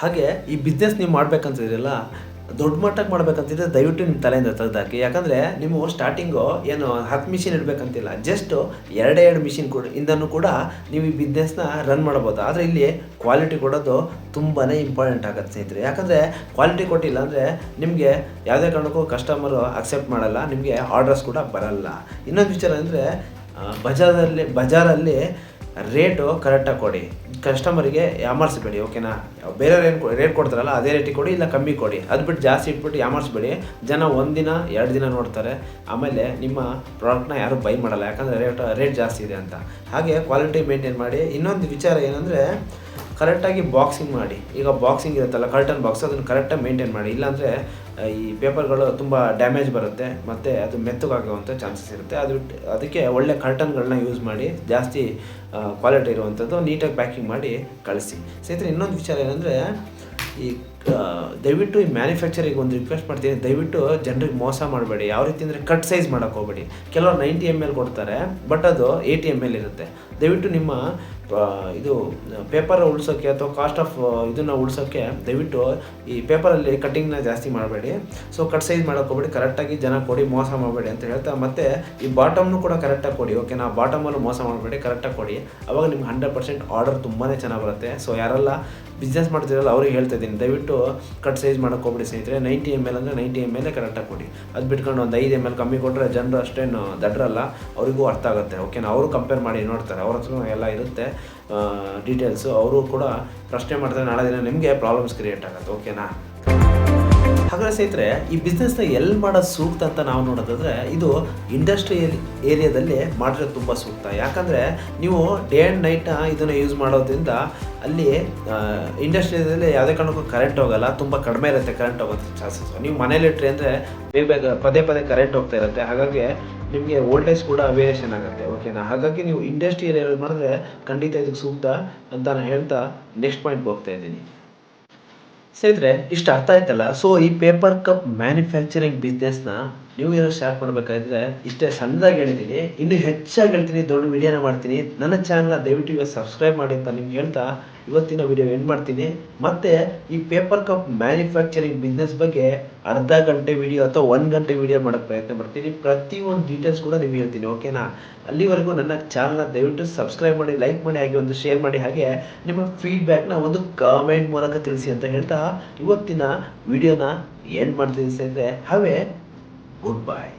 ಹಾಗೆ ಈ ಬಿಸ್ನೆಸ್ ನೀವು ಮಾಡ್ಬೇಕಂತಿದ್ರಲ್ಲ, ದೊಡ್ಡ ಮಟ್ಟಕ್ಕೆ ಮಾಡ್ಬೇಕಂತಿದ್ರೆ ದಯವಿಟ್ಟು ನಿಮ್ಮ ತಲೆಯಿಂದ ತೆಗ್ದಾಕಿ. ಯಾಕಂದರೆ ನೀವು ಸ್ಟಾರ್ಟಿಂಗು ಏನು ಹತ್ತು ಮಿಷಿನ್ ಇಡಬೇಕಂತಿಲ್ಲ ಜಸ್ಟ್ ಎರಡೇ ಎರಡು ಮಿಷಿನ್ ಕೂಡ ಇಂದನೂ ಕೂಡ ನೀವು ಈ ಬಿಸ್ನೆಸ್ನ ರನ್ ಮಾಡ್ಬೋದು. ಆದರೆ ಇಲ್ಲಿ ಕ್ವಾಲಿಟಿ ಕೊಡೋದು ತುಂಬಾ ಇಂಪಾರ್ಟೆಂಟ್ ಆಗುತ್ತೆ ಸ್ನೇಹಿತರೆ. ಯಾಕಂದರೆ ಕ್ವಾಲಿಟಿ ಕೊಟ್ಟಿಲ್ಲ ಅಂದರೆ ನಿಮಗೆ ಯಾವುದೇ ಕಾರಣಕ್ಕೂ ಕಸ್ಟಮರು ಅಕ್ಸೆಪ್ಟ್ ಮಾಡಲ್ಲ, ನಿಮಗೆ ಆರ್ಡರ್ಸ್ ಕೂಡ ಬರಲ್ಲ. ಇನ್ನೊಂದು ವಿಚಾರ ಅಂದರೆ ಬಜಾರಲ್ಲಿ ಬಜಾರಲ್ಲಿ ರೇಟು ಕರೆಕ್ಟಾಗಿ ಕೊಡಿ. ಕಸ್ಟಮರಿಗೆ ಯಾಮಾರಿಸ್ಬೇಡಿ ಓಕೆನಾ ಬೇರೆ ಏನು ರೇಟ್ ಕೊಡ್ತಾರಲ್ಲ, ಅದೇ ರೇಟಿಗೆ ಕೊಡಿ, ಇಲ್ಲ ಕಮ್ಮಿ ಕೊಡಿ. ಅದು ಬಿಟ್ಟು ಜಾಸ್ತಿ ಇಟ್ಬಿಟ್ಟು ಯಾಮಾರಿಸ್ಬೇಡಿ ಜನ ಒಂದಿನ ಎರಡು ದಿನ ನೋಡ್ತಾರೆ. ಆಮೇಲೆ ನಿಮ್ಮ ಪ್ರಾಡಕ್ಟ್ನ ಯಾರೂ ಬೈ ಮಾಡಲ್ಲ, ಯಾಕಂದರೆ ರೇಟ್ ರೇಟ್ ಜಾಸ್ತಿ ಇದೆ ಅಂತ. ಹಾಗೆ ಕ್ವಾಲಿಟಿ ಮೇಂಟೈನ್ ಮಾಡಿ. ಇನ್ನೊಂದು ವಿಚಾರ ಏನಂದರೆ ಕರೆಕ್ಟಾಗಿ ಬಾಕ್ಸಿಂಗ್ ಮಾಡಿ. ಈಗ ಬಾಕ್ಸಿಂಗ್ ಇರುತ್ತಲ್ಲ ಕರ್ಟನ್ ಬಾಕ್ಸ್ ಅದನ್ನು ಕರೆಕ್ಟಾಗಿ ಮೇಂಟೈನ್ ಮಾಡಿ. ಇಲ್ಲಾಂದರೆ ಈ ಪೇಪರ್ಗಳು ತುಂಬ ಡ್ಯಾಮೇಜ್ ಬರುತ್ತೆ, ಮತ್ತು ಅದು ಮೆತ್ತಗಾಗುವಂಥ ಚಾನ್ಸಸ್ ಇರುತ್ತೆ. ಅದು ಅದಕ್ಕೆ ಒಳ್ಳೆ ಕರ್ಟನ್ಗಳನ್ನ ಯೂಸ್ ಮಾಡಿ, ಜಾಸ್ತಿ ಕ್ವಾಲಿಟಿ ಇರುವಂಥದ್ದು ನೀಟಾಗಿ ಪ್ಯಾಕಿಂಗ್ ಮಾಡಿ ಕಳಿಸಿ. ಸ್ನೇಹಿತರೆ, ಇನ್ನೊಂದು ವಿಚಾರ ಏನಂದರೆ, ಈ ದಯವಿಟ್ಟು ಈ ಮ್ಯಾನುಫ್ಯಾಕ್ಚರಿಗೆ ಒಂದು ರಿಕ್ವೆಸ್ಟ್ ಮಾಡ್ತೀನಿ. ದಯವಿಟ್ಟು ಜನರಿಗೆ ಮೋಸ ಮಾಡಬೇಡಿ. ಯಾವ ರೀತಿ ಅಂದರೆ ಕಟ್ ಸೈಜ್ ಮಾಡೋಕೆ ಹೋಗಬೇಡಿ. ಕೆಲವರು ನೈಂಟಿ ಎಂ ಎಲ್ ಕೊಡ್ತಾರೆ, ಬಟ್ ಅದು ಏಯ್ಟಿ ಎಂ ಎಲ್ ಇರುತ್ತೆ. ದಯವಿಟ್ಟು ನಿಮ್ಮ ಇದು, ಪೇಪರ್ ಉಳಿಸೋಕ್ಕೆ ಅಥವಾ ಕಾಸ್ಟ್ ಆಫ್ ಇದನ್ನು ಉಳಿಸೋಕ್ಕೆ ದಯವಿಟ್ಟು ಈ ಪೇಪರಲ್ಲಿ ಕಟ್ಟಿಂಗ್ನ ಜಾಸ್ತಿ ಮಾಡಬೇಡಿ. ಸೊ ಕಟ್ ಸೈಜ್ ಮಾಡೋಕೆ ಹೋಗ್ಬೇಡಿ ಕರೆಕ್ಟಾಗಿ ಜನ ಕೊಡಿ, ಮೋಸ ಮಾಡಬೇಡಿ ಅಂತ ಹೇಳ್ತಾ, ಮತ್ತು ಈ ಬಾಟಮ್ನು ಕೂಡ ಕರೆಕ್ಟಾಗಿ ಕೊಡಿ ಓಕೆನಾ ಬಾಟಮಲ್ಲೂ ಮೋಸ ಮಾಡಬೇಡಿ ಕರೆಕ್ಟಾಗಿ ಕೊಡಿ. ಅವಾಗ ನಿಮ್ಗೆ ಹಂಡ್ರೆಡ್ ಪರ್ಸೆಂಟ್ ಆರ್ಡರ್ ತುಂಬಾ ಚೆನ್ನಾಗಿ ಬರುತ್ತೆ. ಸೊ ಯಾರೆಲ್ಲ ಬಿಸ್ನೆಸ್ ಮಾಡ್ತಿರಲ್ಲ ಅವ್ರಿಗೆ ಹೇಳ್ತಾ ಇದ್ದೀನಿ. ದಯವಿಟ್ಟು ಕಟ್ ಸೈಜ್ ಮಾಡೋಕೆ ಹೋಗ್ಬಿಡಿ ಸ್ನೇಹಿತರೆ. ನೈಂಟಿ ಎಂ ಎಲ್ ಅಂದರೆ ನೈಂಟಿ ಎಂ ಎಲ್ ಕರೆಕ್ಟಾಗಿ ಕೊಡಿ. ಅದು ಬಿಟ್ಕೊಂಡು ಒಂದು ಐದು ಎಂ ಎಲ್ ಕಮ್ಮಿ ಕೊಟ್ಟರೆ ಜನರು ಅಷ್ಟೇನು ದಡ್ರಲ್ಲ, ಅವರಿಗೂ ಅರ್ಥ ಆಗುತ್ತೆ ಓಕೆನಾ ಅವರು ಕಂಪೇರ್ ಮಾಡಿ ನೋಡ್ತಾರೆ, ಅವ್ರ ಹತ್ರ ಎಲ್ಲ ಇರುತ್ತೆ ಡೀಟೇಲ್ಸು ಅವರು ಕೂಡ ಪ್ರಶ್ನೆ ಮಾಡ್ತಾರೆ, ನಾಳೆ ದಿನ ನಿಮಗೆ ಪ್ರಾಬ್ಲಮ್ಸ್ ಕ್ರಿಯೇಟ್ ಆಗುತ್ತೆ ಓಕೆನಾ ಹಾಗಾದ್ರೆ ಸ್ನೇಹಿತರೆ, ಈ ಬಿಸ್ನೆಸ್ನ ಎಲ್ಲಿ ಮಾಡೋದು ಸೂಕ್ತ ಅಂತ ನಾವು ನೋಡೋದಾದ್ರೆ, ಇದು ಇಂಡಸ್ಟ್ರಿಯಲ್ ಏರಿಯಾದಲ್ಲಿ ಮಾಡಿದ್ರೆ ತುಂಬ ಸೂಕ್ತ. ಯಾಕಂದರೆ ನೀವು ಡೇ ಆ್ಯಂಡ್ ನೈಟ್ ಇದನ್ನು ಯೂಸ್ ಮಾಡೋದ್ರಿಂದ ಅಲ್ಲಿ ಇಂಡಸ್ಟ್ರಿಯಲ್ಲಿ ಯಾವುದೇ ಕಾರಣಕ್ಕೂ ಕರೆಂಟ್ ಹೋಗಲ್ಲ, ತುಂಬ ಕಡಿಮೆ ಇರುತ್ತೆ ಕರೆಂಟ್ ಹೋಗೋದು ಚಾನ್ಸಸ್ ನೀವು ಮನೇಲಿಟ್ರಿ ಅಂದರೆ ಬೇಗ ಬೇಗ ಪದೇ ಪದೇ ಕರೆಂಟ್ ಹೋಗ್ತಾ ಇರುತ್ತೆ. ಹಾಗಾಗಿ ನಿಮಗೆ ವೋಲ್ಟೇಜ್ ಕೂಡ ವೇರಿಯೇಷನ್ ಆಗುತ್ತೆ ಓಕೆನಾ ಹಾಗಾಗಿ ನೀವು ಇಂಡಸ್ಟ್ರಿ ಏರಿಯಾ ಮಾಡಿದ್ರೆ ಖಂಡಿತ ಇದಕ್ಕೆ ಸೂಕ್ತ ಅಂತ ನಾನು ಹೇಳ್ತಾ ನೆಕ್ಸ್ಟ್ ಪಾಯಿಂಟ್ಗೆ ಹೋಗ್ತಾ ಇದ್ದೀನಿ. ಸ್ನೇಹಿತರೆ ಇಷ್ಟು ಅರ್ಥ ಆಯ್ತಲ್ಲ? ಸೊ ಈ ಪೇಪರ್ ಕಪ್ ಮ್ಯಾನುಫ್ಯಾಕ್ಚರಿಂಗ್ ಬಿಸ್ನೆಸ್ನ ನೀವು ಏನೋ ಸ್ಟಾರ್ಟ್ ಮಾಡಬೇಕಾದ್ರೆ ಇಷ್ಟೇ ಸಣ್ಣದಾಗಿ ಹೇಳ್ತೀನಿ. ಇನ್ನು ಹೆಚ್ಚಾಗಿ ಹೇಳ್ತೀನಿ, ದೊಡ್ಡ ವಿಡಿಯೋನ ಮಾಡ್ತೀನಿ. ನನ್ನ ಚಾನಲ್ನ ದಯವಿಟ್ಟು ಇವಾಗ ಸಬ್ಸ್ಕ್ರೈಬ್ ಮಾಡಿ ಅಂತ ನಿಮ್ಗೆ ಹೇಳ್ತಾ ಇವತ್ತಿನ ವಿಡಿಯೋ ಎಂಡ್ ಮಾಡ್ತೀನಿ. ಮತ್ತೆ ಈ ಪೇಪರ್ ಕಪ್ ಮ್ಯಾನುಫ್ಯಾಕ್ಚರಿಂಗ್ ಬಿಸ್ನೆಸ್ ಬಗ್ಗೆ ಅರ್ಧ ಗಂಟೆ ವಿಡಿಯೋ ಅಥವಾ ಒಂದು ಗಂಟೆ ವಿಡಿಯೋ ಮಾಡೋಕ್ಕೆ ಪ್ರಯತ್ನ ಪಡ್ತೀನಿ ಪ್ರತಿಯೊಂದು ಡೀಟೇಲ್ಸ್ ಕೂಡ ನಿಮ್ಗೆ ಹೇಳ್ತೀನಿ ಓಕೆನಾ ಅಲ್ಲಿವರೆಗೂ ನನ್ನ ಚಾನಲ್ನ ದಯವಿಟ್ಟು ಸಬ್ಸ್ಕ್ರೈಬ್ ಮಾಡಿ ಲೈಕ್ ಮಾಡಿ, ಹಾಗೆ ಒಂದು ಶೇರ್ ಮಾಡಿ, ಹಾಗೆ ನಿಮ್ಮ ಫೀಡ್ಬ್ಯಾಕ್ನ ಒಂದು ಕಾಮೆಂಟ್ ಮೂಲಕ ತಿಳಿಸಿ ಅಂತ ಹೇಳ್ತಾ ಇವತ್ತಿನ ವಿಡಿಯೋನ ಎಂಡ್ ಮಾಡ್ತೀನಿ ಸ್ನೇಹಿತರೆ. Have goodbye.